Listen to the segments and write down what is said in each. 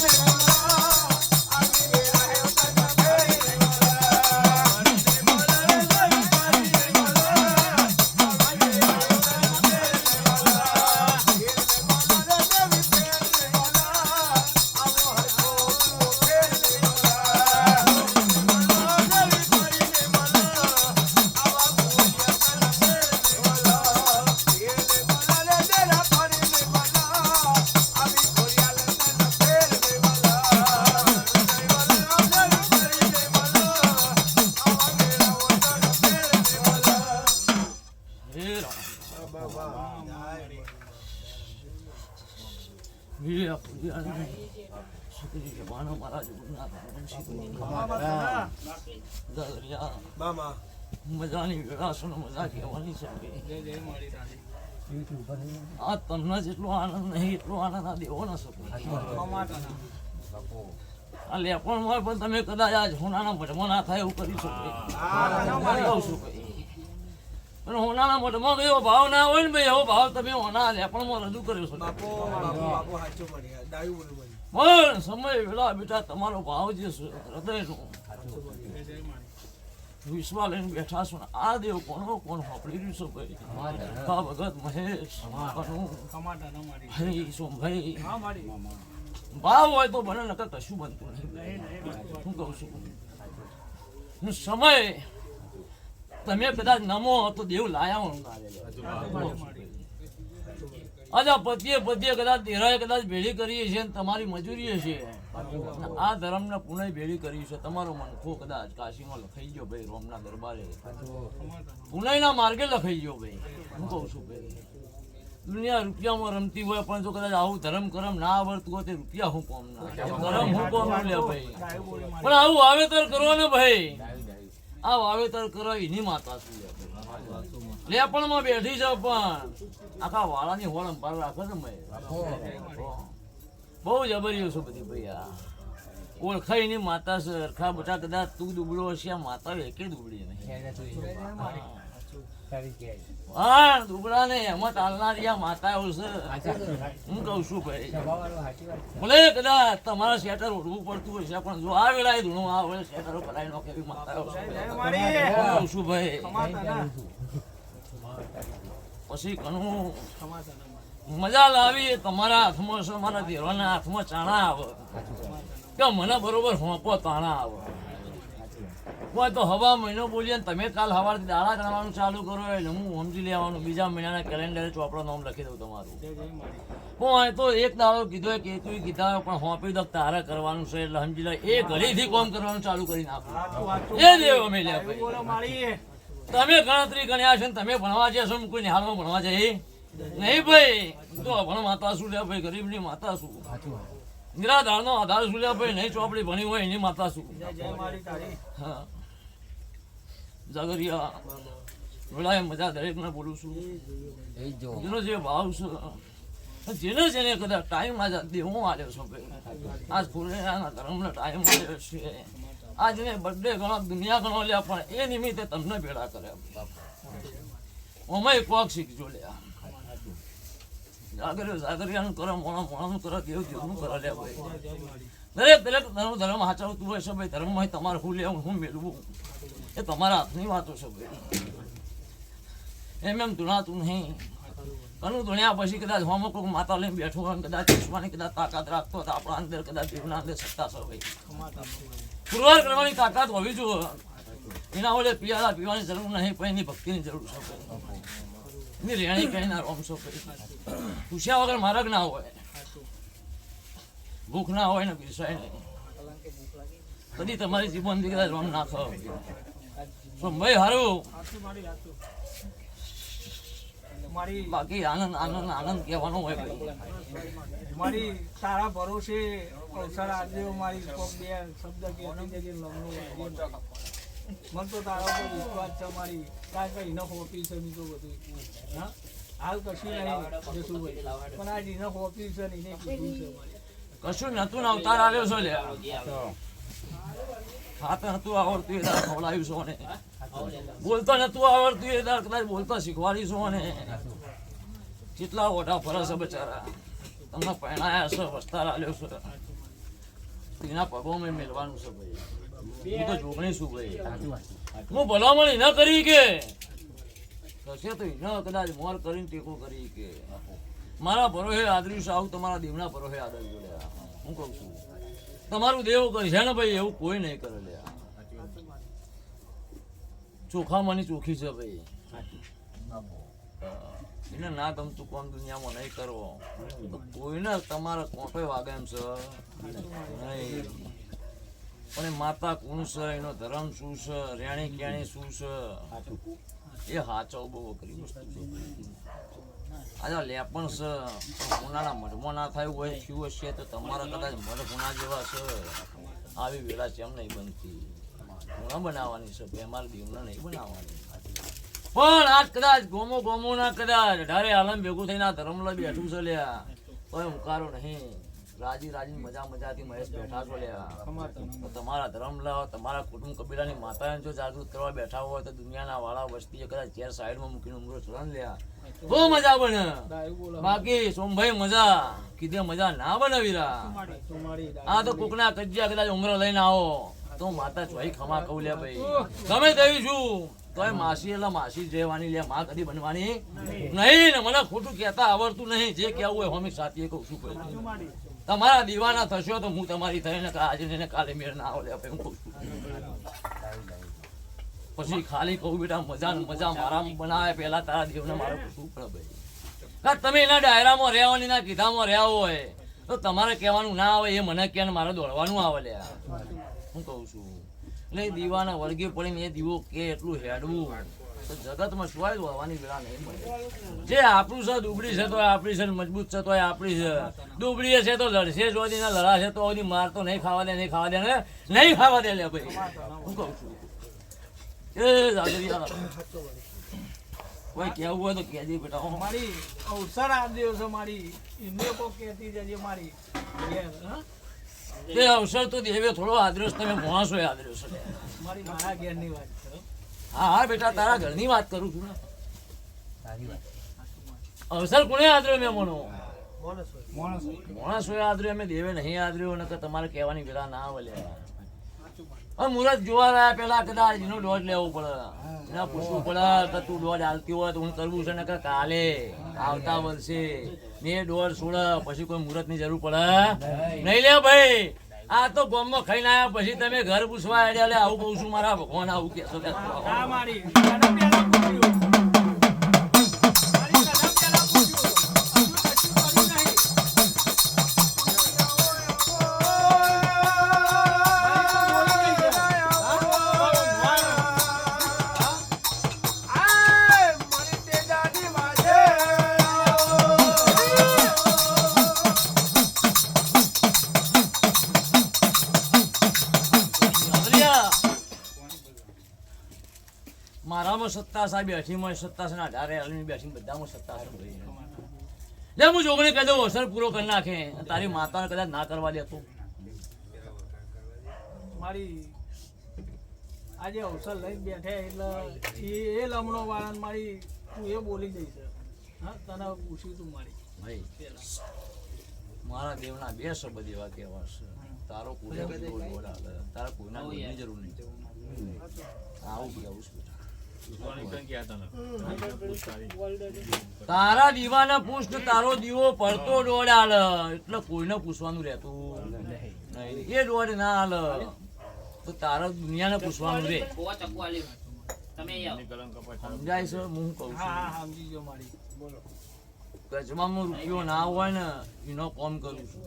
Thank you. મજાની વેળાસણ મજા કહેવાની છે આ તમને જેટલો આનંદ નહીં એટલો આનંદ આ દેવો ન શકો આ લેપણ પણ તમે કદાચ આજ હોનાના મઢમાં ના થાય એવું કરી શકો ભાઈ પણ હોનાના મઢમાં એવો ભાવ ના હોય ને ભાઈ એવો ભાવ તમે હોના લેપણમાં રજૂ કર્યો છો. પણ સમય વેલા બેટા તમારો ભાવ જે છે હૃદયનો. વિશ્વા લઈને બેઠા છો આ દેવ કોનો કોણ વાપરી રહ્યું છે ભાઈ? હા ભગત મહેશ ભાઈ ભાવ હોય તો બને નકર કશું બનતું નહીં. હું કહું છું. હું સમય તમે કદાચ નમો તો દેવ લાયા હું અચ્છા, પતિએ પતિએ કદાચ દેરાએ કદાચ ભેળી કરી છે ને તમારી મજૂરી છે આ ધર્મને પુણે ભેળી કરી છે. તમારો મનખો કદાચ કાશીમાં લખાઈ ગયો ભાઈ, રોમના દરબારે. પુણેના માર્ગે લખાઈ ગયો ભાઈ. હું કહું છું ભાઈ, દુનિયા રૂપિયામાં રમતી હોય પણ જો કદાચ આવું ધર્મ કરમ ના આવડતું હોય તે રૂપિયા હું કોમ ના ધર્મ હું કોમ લે ભાઈ. પણ આવું વાવેતર કરો ને ભાઈ. આ વાવેતર કરો એની માતા શું લે પણ માં બેઠી છે પણ. આખા વાળાની હોળ અંપાર રાખો છે મેં બહુ જબરિયું છું બધી ભૈયા ઓળખાયની માતા સરખા બટા કદાચ તું દુબળો હશે આ માતા એકે દુબળી નહીં. હા દુબળા ને એમાં ચાલનારી આ માતા એવું છે હું કહું છું ભાઈ. ભલે કદાચ તમારા શેટર ઓઢવું પડતું હશે પણ જો આ વેળાએ ધૂણું આ વેળે શેટરો કરાવી નાખે એવી માતા છું ભાઈ. પછી ઘણું મજા લાવી તમારા હાથમાં છે મારા દેવાના હાથમાં ચાણા આવે. કે મને બરોબર હોંપો તાણા આવે. કોઈ તો હવા મહિનો બોલીએ તમે કાલ સવારથી દાડા ગણવાનું ચાલુ કરો એટલે હું સમજી લેવાનું. બીજા મહિનાના કેલેન્ડરે ચોપડા નામ લખી દઉં તમારું. હું તો એક દાડો કીધો કે તું કીધા પણ હોંપી દો તારે કરવાનું છે એટલે સમજી લે એ ઘડીથી કોમ કરવાનું ચાલુ કરી નાખું. એ દેવ અમે લે તમે ગણતરી ગણ્યા છે ને તમે ભણવા જશો કોઈ નિહાળમાં ભણવા જાય. નહીં ભાઈ તો ભણ માતા શું લે ભાઈ ગરીબની માતા શું નિરાધારનો આધાર સુલ્યા ભાઈ નહીં ચોપડી ભણી હોય એની માતા શું? જાગરિયા વેળાએ મજા દરેકને બોલું છું. જેનો જે ભાવ છે જેને જેને કદાચ ટાઈમ આજે દેવો આવ્યો છો ભાઈ. આજ ફૂલેના ધર્મનો ટાઈમ આવ્યો છે. આજને બર્થડે ગણો દુનિયા ગણો લ્યા પણ એ નિમિત્તે તમને ભેળા કરે ઓમાં કોક શીખજો લ્યા. જાગર્યો સાગરિયાનું કરો, મોણા, મોણાનું કરો, દેવ, દેવનું કરો લે ભાઈ. દરેક દરેક ધર્મ ધર્મ હાચવતું હોય છે ભાઈ. ધર્મમાં તમારે હું લેવું, હું મેળવું. એ તમારા હાથની વાતો છે ભાઈ. એમ એમ ધૂણાતું નહીં. કનું ધૂણ્યા પછી કદાચ હોમો કોઈક માતા લઈને બેઠો હોય કદાચ ચશ્માની કદાચ તાકાત રાખતો હતો આપણા અંદર કદાચ દેવના અંદર સત્તા છે ભાઈ. પુરવાર કરવાની તાકાત હોવી જોઈએ. એના વડે પિયાલા પીવાની જરૂર નહીં, પણ એની ભક્તિની જરૂર છે ભાઈ. રેણી કઈ ના રોમશો ભાઈ પૂછ્યા વગર મારગ ના હોય. ભૂખ ના હોય ને પીસાય નહીં. કદી તમારી જીવન દીકરા રોમ ના થયો ભાઈ હારું. બાકી આનંદ આનંદ આનંદ કહેવાનો હોય મારી સારા ભરોસે અવસર આજે મારી શબ્દ કે. મને તો તારા ઉપર વિશ્વાસ છે મારી કારણ કે ઇનફ ઓફિસ છે તો બધું. હાલ કશું નહીં. જસુભાઈ પણ આ ઇનફ ઓફિસ છે ને એને કીધું છે કશું નતું ને અવતાર આવ્યો છો લે છો ને? બોલતો નતું આવડતું એ કદાચ બોલતા શીખવાડીશું ને? કેટલા ઓઢા ફરસ છે બચારા. તમને પહેણાયા છે, વસ્તાર આલ્યો છે. પગો પગોમાં મેળવાનું છે ભાઈ. હું તો જોગણી છું. ભાઈ હું ભલામણ ન કરી કે? થશે તો ન કદાચ મોર કરીને ટેકો કરી કે. મારા ભરોહે આદર્યું આવું તમારા દેવના ભરોહે આદર જોડ્યા હું કહું છું. તમારું દેવ કરશે ને ભાઈ એવું કોઈ નહીં કરે લે ચોખા મની ચોખી છે ભાઈ. એને ના ગમતું કોણ દુનિયામાં નહીં કરવો. કોઈને તમારે કોટો વાગે એમ છે? નહીં. પણ માતા કોણ છે, એનો ધર્મ શું છે, રેણી કેણી શું છે? એ હાચવ બહુ કરી વસ્તુ છે. આજે લેપણ છે ઉનાળા મઢમાં ના થાય હોય, થયું હશે તો તમારા કદાચ મઢ કોના જેવા છે. આવી વેળા એમ નહીં બનતી? ગુણા બનાવવાની છે, બેમાર દીવના નહીં બનાવવાની. પણ આજ કદાચ ગોમો ગોમો ના કદાચ ઢારે આલમ ભેગું થઈને આ ધર્મલા બેઠું છે લ્યા કોઈ હુંકારો નહીં. રાજી રાજી મજા મજાથી મહેશ બેઠા છો લ્યા. તમારા ધર્મ લાવો તમારા કુટુંબ કબીલાની માતાને જો જાગૃત કરવા બેઠા હોય તો દુનિયાના વાળા વસ્તીએ કદાચ ચેર સાઈડમાં મૂકીને ઉમરો ચલણ લ્યા. બહુ મજા બને બાકી સોમભાઈ મજા. કીધે મજા ના બનાવીરા તમારી આ તો કોકના કજિયા કદાચ ઉમરો લઈને આવો. તો માતા ચોઈ ખમા કહું લે ભાઈ. ગમે તેવી છું. તોય માસી એટલે માસી જેવાની લે માં કદી બનવાની નહીં. ને મને ખોટું કહેતા આવડતું નહીં. જે કહેવું હોય હોમી સાથીએ કહું છું ભાઈ તમારા દીવાના થશો તો હું તમારી થઈને આજે ને કાલે મેળ ના આવે હું પછી ખાલી કહું, બેટા, મજા મજા મારા બનાવે, પેલા તારા દેવને મારે પૂછવું પડે ભાઈ. કાં તમે એના ડાયરામાં રહ્યા હોય એના કીધામાં રહ્યા હોય, તો તમારે કહેવાનું ના આવે, એ મને ને મારે દોડવાનું આવે લે. હું કહું છું. એટલે દીવાના વળગે પડીને એ દીવો કે એટલું હેડવું. જગતમાં સુવાય હોવાની વેળા નહીં મળે. જે આપણું છે દુબળી છે તો આપણી છે મજબૂત છે તો આપણી છે. દુબળી છે તો લડશે જો ના લડાશે તો ઓની માર તો નહીં ખાવા દે નહીં ખાવા દે ને નહીં ખાવા દે લે ભાઈ. હું કહું છું. એ કોઈ કેવું હોય તો કહેજે બેટા. મારી અવસર આ દિવસે મારી. એમને કોક કહેતી જજે મારી. એ? અવસર તો દેવે થોડો આદર્શ તમે ભણાશો આદર્શ લે મારી મારા ઘેરની વાત છે હં? હા બેટા તારા ઘરની વાત કરું છું ને અવસર કોને આદર્યો મેં મનો માણસ હોય. આદર્યો અમે દેવે નહીં આદર્યો નકર તમારે કહેવાની પેલા ના વલે. હવે મુરત જોવા રહ્યા પેલા કદાચ એનો ડોઝ લેવો પડે. એના પૂછવું પડે કે તું ડોઝ હાલતી હોય તો હું કરવું છે નકર કાલે આવતા વર્ષે. ને ડોઝ છોડે પછી કોઈ મુહૂર્તની જરૂર પડે. નહીં લે ભાઈ. આ તો ગોમમાં ખાઈને આવ્યા પછી તમે ઘર પૂછવા આડ્યા લે આવું કહું છું, મારા ભગવાન આવું કેસો કે મારામાં સત્તાસ આ બેસીમાં સત્તાસ ના અઢારે હાલની બેઠી બધામાં સત્તા ભાઈ. લે હું જોગણી કહી દઉં અસર પૂરો કરી નાખે. તારી માતાને કદાચ ના કરવા દે તો. મારી આજે અવસર લઈને બેઠે એટલે એ એ લમણો વાળા મારી તું એ બોલી દઈશ હા તને પૂછ્યું તું મારી. ભાઈ મારા દેવના બે શબ્દ એવા કહેવા છે. તારો કોઈ. તારા કોઈના જરૂર નહીં. આવું આવું બેટા. તારા દીવાના પુષ્ટ તારો દીવો પડતો ડોળ આલ એટલે કોઈને પૂછવાનું રહેતું એ ડોળ ના આલ તો તારા દુનિયાને પૂછવાનું રે. સમજાય છે? હું કહું છું. કચવામાં રૂપિયો ના હોય ને, એનો કોમ કરું છું.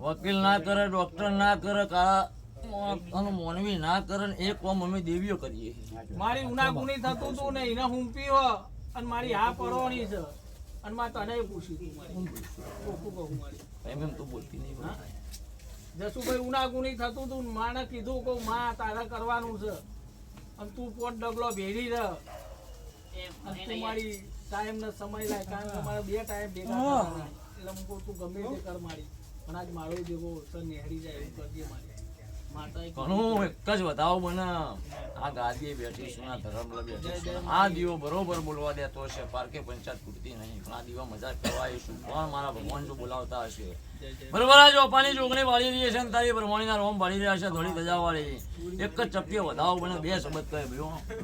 વકીલ ના કરે ડોક્ટર ના કરે, કાળા મોનવી ના કરન એક એ કોમ અમે દેવીઓ કરીએ મારી ઉનાગુની થતું તું ને એને હુંપી હો અને મારી હા પડવાની છે. અને માં તને પૂછ્યું તું મારી. મારી. એમ એમ તો બોલતી નહીં હા? જસુભાઈ ઉનાગુની થતું તું ને માને કીધું કે માં તારે કરવાનું છે. અને તું પોટ ડગલો ભેરી રહ અને તું મારી ટાઈમ ને સમય લાય કારણ કે મારા બે ટાઈમ ભેગા. એટલે તું ગમે તે કર મારી. પણ આજ મારો જેવો સર નેહરી જાય એવું કરજે મારી. ઘણું એક જ વધાવો બને આ ગાદીએ બેઠી છું, આ ધર્મ બેઠી છું. આ દીવો બરોબર બોલવા દેતો હશે પારકે પંચાયત ખૂટતી નહીં. પણ આ દીવા મજા કરવા આવીશું કોણ મારા ભગવાન જો બોલાવતા હશે? બરોબર આ પાણી જોગણી વાળી રહી છે ને તારી પ્રમાણીના રોમ વાળી રહ્યા છે, ધોળી ધજા વાળી એક જ ચપટીએ વધાવો બને બે શબ્દ કહે ભાઈઓ